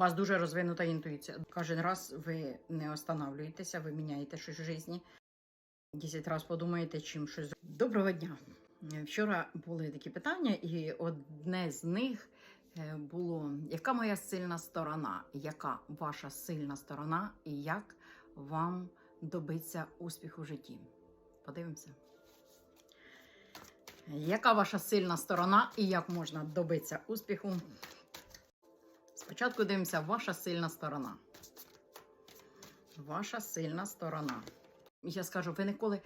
вас дуже розвинута інтуїція. Кожен раз ви не останавливаєтеся, ви міняєте щось в житті. Десять разів подумаєте, чим щось. Доброго дня. Вчора були такі питання, і одне з них е, було: яка моя сильна сторона? Яка ваша сильна сторона, і як вам добитися успіху в житті? Подивимося. Яка ваша сильна сторона і як можна добитися успіху? Спочатку дивимося, ваша сильна сторона. Ваша сильна сторона. Я скажу, ви ніколи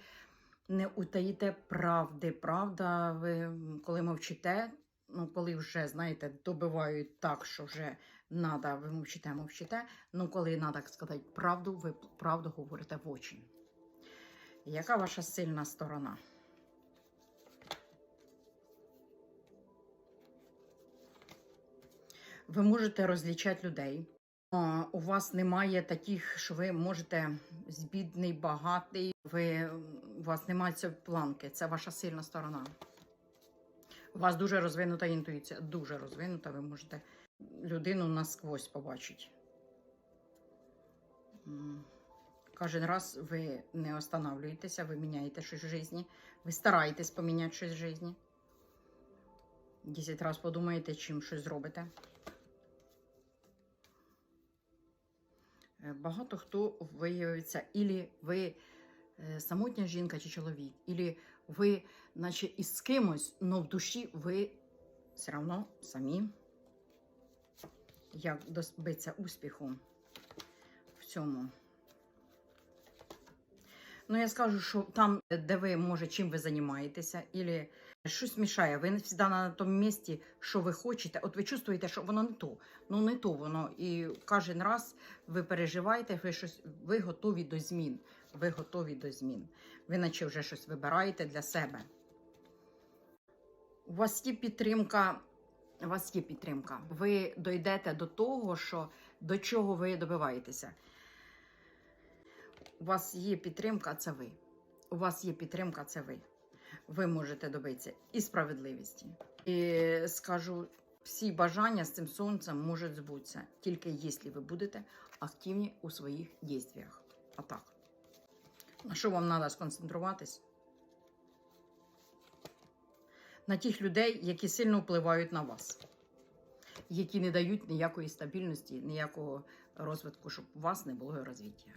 не утаїте правди. Правда, ви коли мовчите, ну коли вже, знаєте, добивають так, що вже треба, ви мовчите, мовчите. Ну, коли треба сказати правду, ви правду говорите в очі. Яка ваша сильна сторона? Ви можете розлічати людей. У вас немає таких, що ви можете з бідний, багатий. Ви, у вас немає цієї планки. Це ваша сильна сторона. У вас дуже розвинута інтуїція. Дуже розвинута. Ви можете людину насквозь побачити. Кожен раз ви не останавливаєтеся, ви міняєте щось в житті. Ви стараєтесь поміняти щось в житті. Десять разів подумаєте, чим щось зробите. Багато хто виявиться, ілі ви е, самотня жінка чи чоловік, ілі ви, наче із кимось, але в душі ви все одно самі. Як добитися успіху в цьому? Ну, я скажу, що там, де ви, може, чим ви займаєтеся, ілі щось мішає. Ви не завжди на тому місці, що ви хочете. От ви чувствуєте, що воно не то. Ну не то воно. І кожен раз ви переживаєте, ви щось, ви готові до змін. Ви готові до змін. Ви наче вже щось вибираєте для себе. У вас є підтримка. У вас є підтримка. Ви дойдете до того, що до чого ви добиваєтеся. У вас є підтримка, це ви. У вас є підтримка, це ви. Ви можете добитися і справедливості. І скажу, всі бажання з цим сонцем можуть збутися, тільки якщо ви будете активні у своїх дійствах. А так. На що вам треба сконцентруватись? На тих людей, які сильно впливають на вас, які не дають ніякої стабільності, ніякого розвитку, щоб у вас не було розвиття.